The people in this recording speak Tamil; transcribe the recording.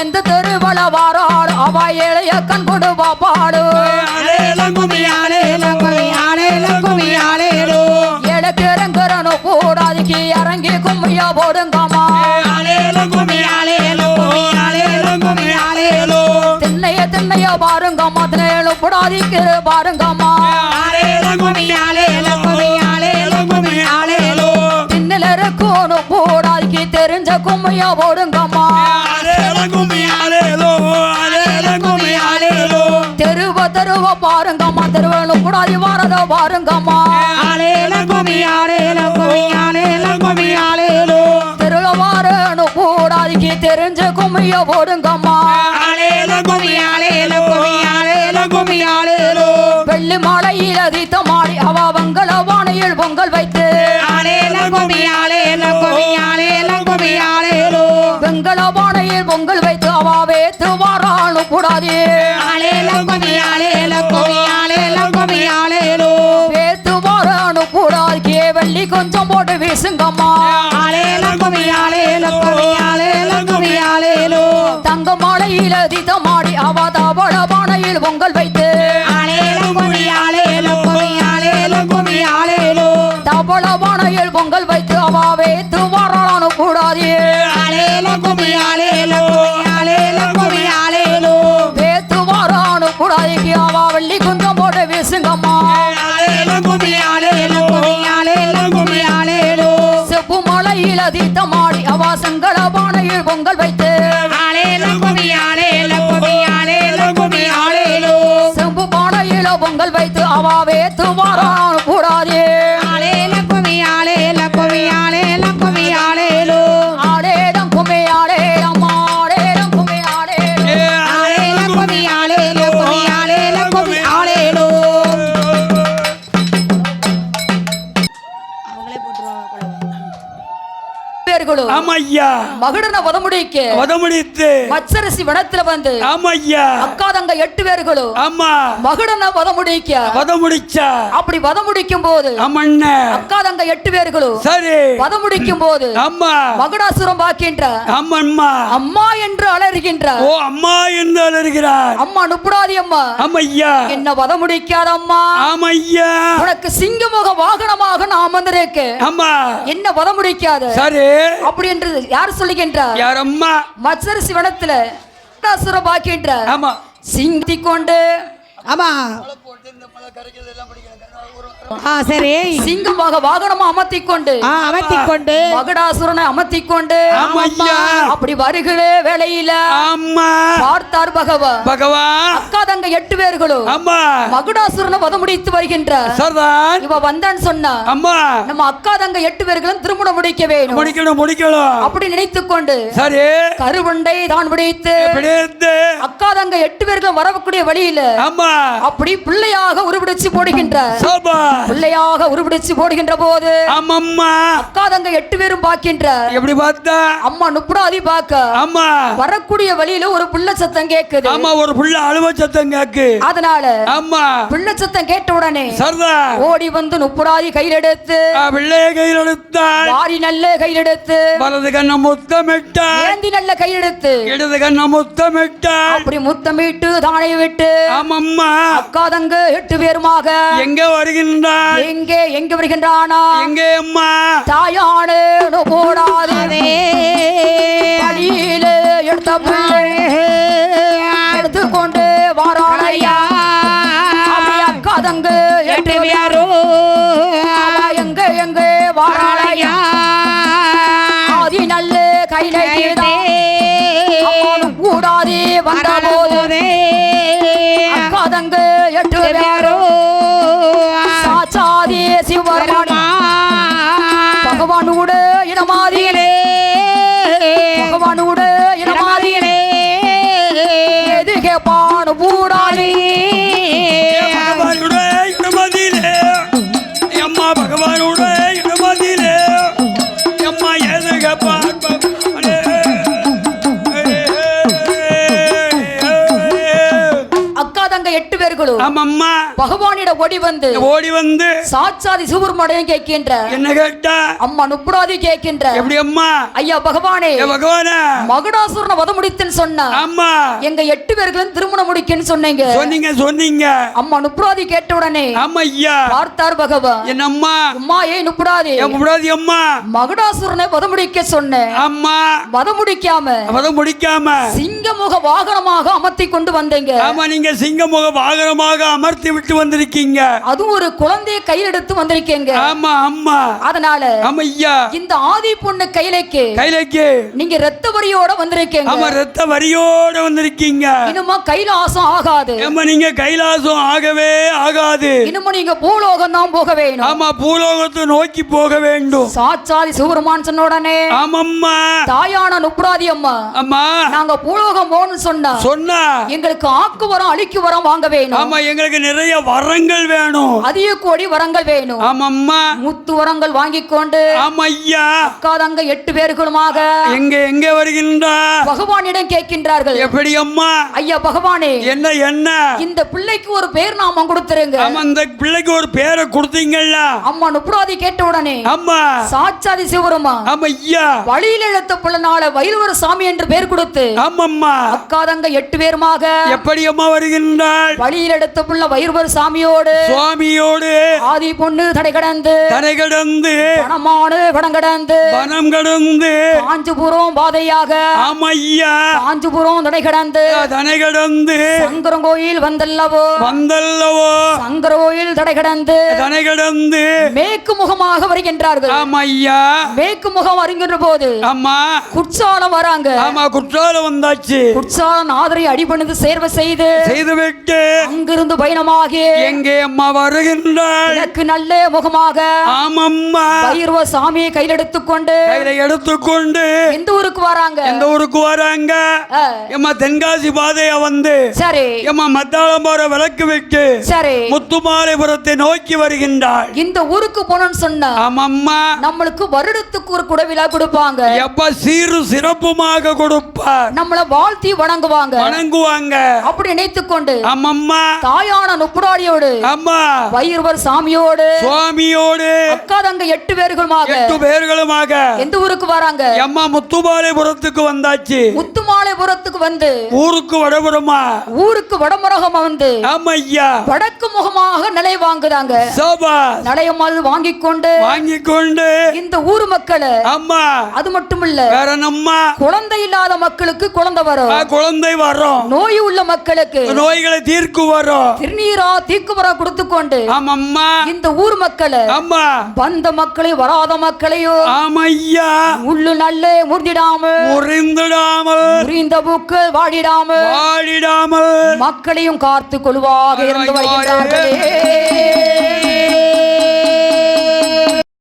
எந்த தெருவள வாராள் அவ இளைய கண் கொடுவா பாடு. ஆலேலங்குமி ஆலேலங்குமி கூடாதுக்கு இறங்கி கும்மியா போடுங்கம்மா. திண்ணைய திண்ணைய பாருங்கம்மா திணையலு புடாதிக்கு பாருங்கம்மா. திண்ணில இருக்கோனு கூடாதுக்கு தெரிஞ்ச கும்மியா போடுங்கம்மா. ஆலேலங்குமி ஆலேலோ ஆலேலங்குமி ஆலேலோ தெருவ தெருவ பாருங்கம்மா தெருவனு கூடாதி வாரத பாருங்கம்மா ஆலேலங்குமி ஆலேலங்குமி ஆலேலங்குமி ஆலேலோ தெரிஞ்ச கும்மியா போடுங்கம்மா வெள்ளி மாலையில் அதித்த மாலை அவ வங்கள வானையில் பொங்கல் வைத்து ஆலேலங்குமி ஆலேலங்குமி ஆலேலங்குமி ஆலேலோ வெங்கல பானையில் பொங்கல் வைத்து அவ வேத்து வாரானு கூடாதே. வேத்து வாரானு கூடாதே. வெள்ளி கொஞ்சம் போட்டு வீசுங்கம்மா. தங்க மாலையில் அதித்த மாடி அவ தவள பானையில் பொங்கல் வைத்து. தவள பானையில் பொங்கல் வைத்து அவ வேத்து வாரானு கூடாதே. வேத்து வாரானு கூடாதே அவ வெள்ளி கொஞ்சம் போட்டு வீசுங்கம்மா. செப்பு மலையில் அதித்த மாடி அவ செங்கல பானையில் பொங்கல் வைத்து. செம்பு பானையில பொங்கல் வைத்து அவ வேத்து ஆமையா. மகுடன வதமுடிக்கு. வதமுடித்து. மச்சரசி வனத்துல வந்து. ஆமையா. அக்கா தங்க எட்டு பேர்களும் ஆமா. மகுடன வதமுடிக்க. வதமுடிச்சா. அப்படி வதமுடிக்கும் போது ஆமண்ண. அக்கா தங்க எட்டு பேர்களும் சரி. வதமுடிக்கும் போது ஆமா. மகுடாசுரம் பார்க்கின்ற ஆமம்மா. அம்மா என்று அலறுகின்ற. ஓ அம்மா என்று அலறுகிறார். அம்மா நுப்புடாதி அம்மா. ஆமையா. என்ன வதமுடிக்காத அம்மா ஆமையா. உனக்கு சிங்கமுக வாகனமாக நான் அமர்ந்திருக்கேன். ஆமா. என்ன வதமுடிக்காத. சரி. அப்படி என்று யார் சொல்லுகின்றார் யார் அம்மா மச்சரசி வனத்துல அசுரம் பார்க்கின்ற ஆமா. சிங்கி கொண்டு ஆமா. சரி. சிங்கமாக வாகனமா அமர்த்தி கொண்டு ஆ அமர்த்தி கொண்டு மகடாசுரனை அமர்த்தி கொண்டு அப்படி வருகிற வேளையில. ஆமா. பார்த்தார் பகவான் பகவான் அக்கா தங்க எட்டு பேர்களும் ஆமா. மகுடாசுரனை வதமுடித்து வருகின்ற சர்தான் இவ வந்தான்னு சொன்னா அம்மா நம்ம அக்கா தங்க எட்டு பேர்களும் திருமணம் முடிக்க வேணும். முடிக்கணும் முடிக்கணும். அப்படி நினைத்துக் கொண்டு சரி. கருவண்டை தான் பிடித்து. அக்கா தங்க எட்டு பேர்களும் வரக்கூடிய வழியில ஆமா. அப்படி பிள்ளையாக உருவிடிச்சு போடுகின்ற சோபா பிள்ளையாக உருவிடிச்சு போடுகின்ற போது ஆமாம்மா அக்கா தங்க எட்டு பேரும் பார்க்கின்ற எப்படி பார்த்தா? அம்மா நுப்புடாதி பார்க்க. ஆமா வரக்கூடிய வழியில ஒரு புள்ள சத்தம் கேக்குது ஆமா ஒரு புள்ள அழுவ சத்தம் கேக்கு. அதனால ஆமா புள்ள சத்தம் கேட்ட உடனே சர்தா ஓடி வந்து நுப்புடாதி கையில் எடுத்து பிள்ளைய கையில் எடுத்தாள் வாரி நல்ல கையில் எடுத்து வலது கண்ண முத்தமிட்டாள். ஏந்தி நல்ல கையில் எடுத்து இடது கண்ண முத்தமிட்டாள். அப்படி முத்தமிட்டு தானே விட்டு ஆமாம்மா. அக்கா தங்க எட்டு பேருமாக. எங்க வருகின்றாள் எங்கே எங்க வருகின்றானா? எங்க அம்மா? தாயானு போடாதே. வழியிலே எடுத்த பிள்ளை எடுத்துக்கொண்டு வாராளையா தங்க ஆமாம்மா பகவானிடம் ஓடி வந்து ஓடி வந்து சாட்சாதி சிவபெருமானையும் கேட்கின்ற என்ன கேட்டா? அம்மா நுப்புடாதி கேட்கின்ற எப்படி அம்மா? ஐயா பகவானே பகவானா? மகுடாசுரனை வத முடித்துன்னு சொன்னா ஆமா. எங்க எட்டு பேர்களும் திருமணம் முடிக்கன்னு சொன்னீங்க. சொன்னீங்க சொன்னீங்க. அம்மா நுப்புடாதி கேட்ட உடனே ஆமா ஐயா. பார்த்தார் பகவான். என்னம்மா அம்மா. ஏன் நுப்புடாதி. என் முடாதி அம்மா? மகுடாசுரனை வத முடிக்க சொன்னேன் அம்மா வத முடிக்காம அவதான் முடிக்காம. சிங்கமுக வாகனமாக அமர்த்தி கொண்டு வந்தீங்க. ஆமா நீங்க சிங்கமுக வாகனமாக அமர்த்தி விட்டு வந்திருக்கீங்க. அதுவும் ஒரு குழந்தைய கையில் எடுத்து வந்திருக்கீங்க. ஆமா அம்மா. அதனால ஆமா ஐயா இந்த ஆதி பொண்ணு கையிலைக்கு கைலைக்கு நீங்க ரத்த வரியோட வந்திருக்கீங்க. ஆமா ரத்த வரியோட வந்திருக்கீங்க. இனிமா கைலாசம் ஆகாது. ஆமா நீங்க கைலாசம் ஆகவே ஆகாது. இனிமே நீங்க பூலோகம் தான் போக வேணும். ஆமா பூலோகத்தை நோக்கி போக வேண்டும். சாட்சாதி சிவருமான் சொன்ன உடனே ஆமாம்மா. தாயான நுப்புராதி அம்மா. அம்மா. நாங்க பூலோகம் போகணும்னு சொன்னா சொன்னா. எங்களுக்கு ஆக்கு வரம் அழிக்கு வரம் வாங்க வேணும். ஆமா எங்களுக்கு நிறைய வரங்கள் வேணும். அதிக கோடி வரங்கள் வேணும். ஆமாம்மா. முத்து வரங்கள் வாங்கி கொண்டு ஆமா ஐயா அக்காதங்க எட்டு பேர்களுமாக எங்க எங்க வருகின்றா? பகவானிடம் கேட்கின்றார்கள். எப்படி அம்மா? ஐயா பகவானே என்ன என்ன? இந்த பிள்ளைக்கு ஒரு பேர் நாமம் கொடுத்துருங்க. ஆமா இந்த பிள்ளைக்கு ஒரு பேரை கொடுத்தீங்கல்ல? அம்மா நுப்புராதி கேட்ட உடனே ஆமா. சாட்சாதி சிவருமா? ஆமா ஐயா வழியில் எழுத்த பிள்ளைனால வயிறுவர சாமி என்று பேர் கொடுத்து ஆமாம்மா. அக்காதங்க எட்டு பேருமாக எப்படி அம்மா வருகின்றாள்? வழியில் எடுத்த புள்ள வயிறுவர் சாமியோடு சுவாமியோடு ஆதி பொண்ணு தடை கடந்து தரை கடந்து பணமானு படம் கடந்து வனம் கடந்து காஞ்சிபுரம் பாதையாக ஆமா ஐயா காஞ்சிபுரம் தடை கடந்து தனை கடந்து சங்கரன் கோயில் வந்தல்லவோ வந்தல்லவோ சங்கர கோயில் தடை கடந்து தனை கடந்து மேற்கு முகமாக வருகின்றார்கள். ஆமா ஐயா மேற்கு முகம் வருகின்ற போது ஆமா குற்றாலம் வராங்க. ஆமா குற்றாலம் வந்தாச்சு. குற்றாலம் ஆதரை அடிபணிந்து சேர்வை செய்து செய்துவிட்டு அங்கிருந்து பயணமாகி எங்கே? அம்மா வருகின்றாள். எனக்கு நல்ல முகமாக ஆமம்மா. பைரவ சாமியை கையில் எடுத்துக்கொண்டு கையில எடுத்துக்கொண்டு எந்த ஊருக்கு வராங்க? எந்த ஊருக்கு வராங்க? எம்மா தென்காசி பாதைய வந்து சரி. எம்மா மத்தாளம் போற விளக்கு விட்டு சரி. முத்துமாலைபுரத்தை நோக்கி வருகின்றாள். இந்த ஊருக்கு போனோம்னு சொன்னா ஆமம்மா. நம்மளுக்கு வருடத்துக்கு ஒரு குடவிழா கொடுப்பாங்க. எப்ப சீரு சிறப்புமாக கொடுப்பார். நம்மள வாழ்த்தி வணங்குவாங்க. வணங்குவாங்க. அப்படி நினைத்துக் கொண்டு ஆமம்மா. தாயான நுப்புடாடியோடு அம்மா. வைரவர் சாமியோடு. சுவாமியோடு. அக்கா தங்க எட்டு பேர்களுமாக. எட்டு பேர்களுமாக. எந்த ஊருக்கு வராங்க? எம்மா முத்துமாலைபுரத்துக்கு வந்தாச்சு. முத்துமாலைபுரத்துக்கு வந்து. ஊருக்கு வடபுறமா. ஊருக்கு வடமுறகம் வந்து. ஆமா ஐயா வடக்கு முகமாக நிலை வாங்குதாங்க. சோபா. நலையம் அது வாங்கி கொண்டு. வாங்கி கொண்டு இந்த ஊர் மக்களை. அம்மா. அது மட்டும் இல்ல வேற நம்மா குழந்தை இல்லாத மக்களுக்கு குழந்தை வரும். குழந்தை வரோம். நோய் உள்ள மக்களுக்கு. நோய்களை தீர்க்கு வரோம். திருநீரா தீக்குமரா கொடுத்து கொண்டு ஆமம்மா. இந்த ஊர் மக்களை அம்மா வந்த மக்களையும் வராத மக்களையும் ஆமா ஐயா உள்ளு நல்ல முறிந்திடாம முறிந்திடாமல் முறிந்த பூக்கள் வாடிடாம வாடிடாமல். மக்களையும் காத்து கொள்வாக இருந்து வருகின்றார்களே.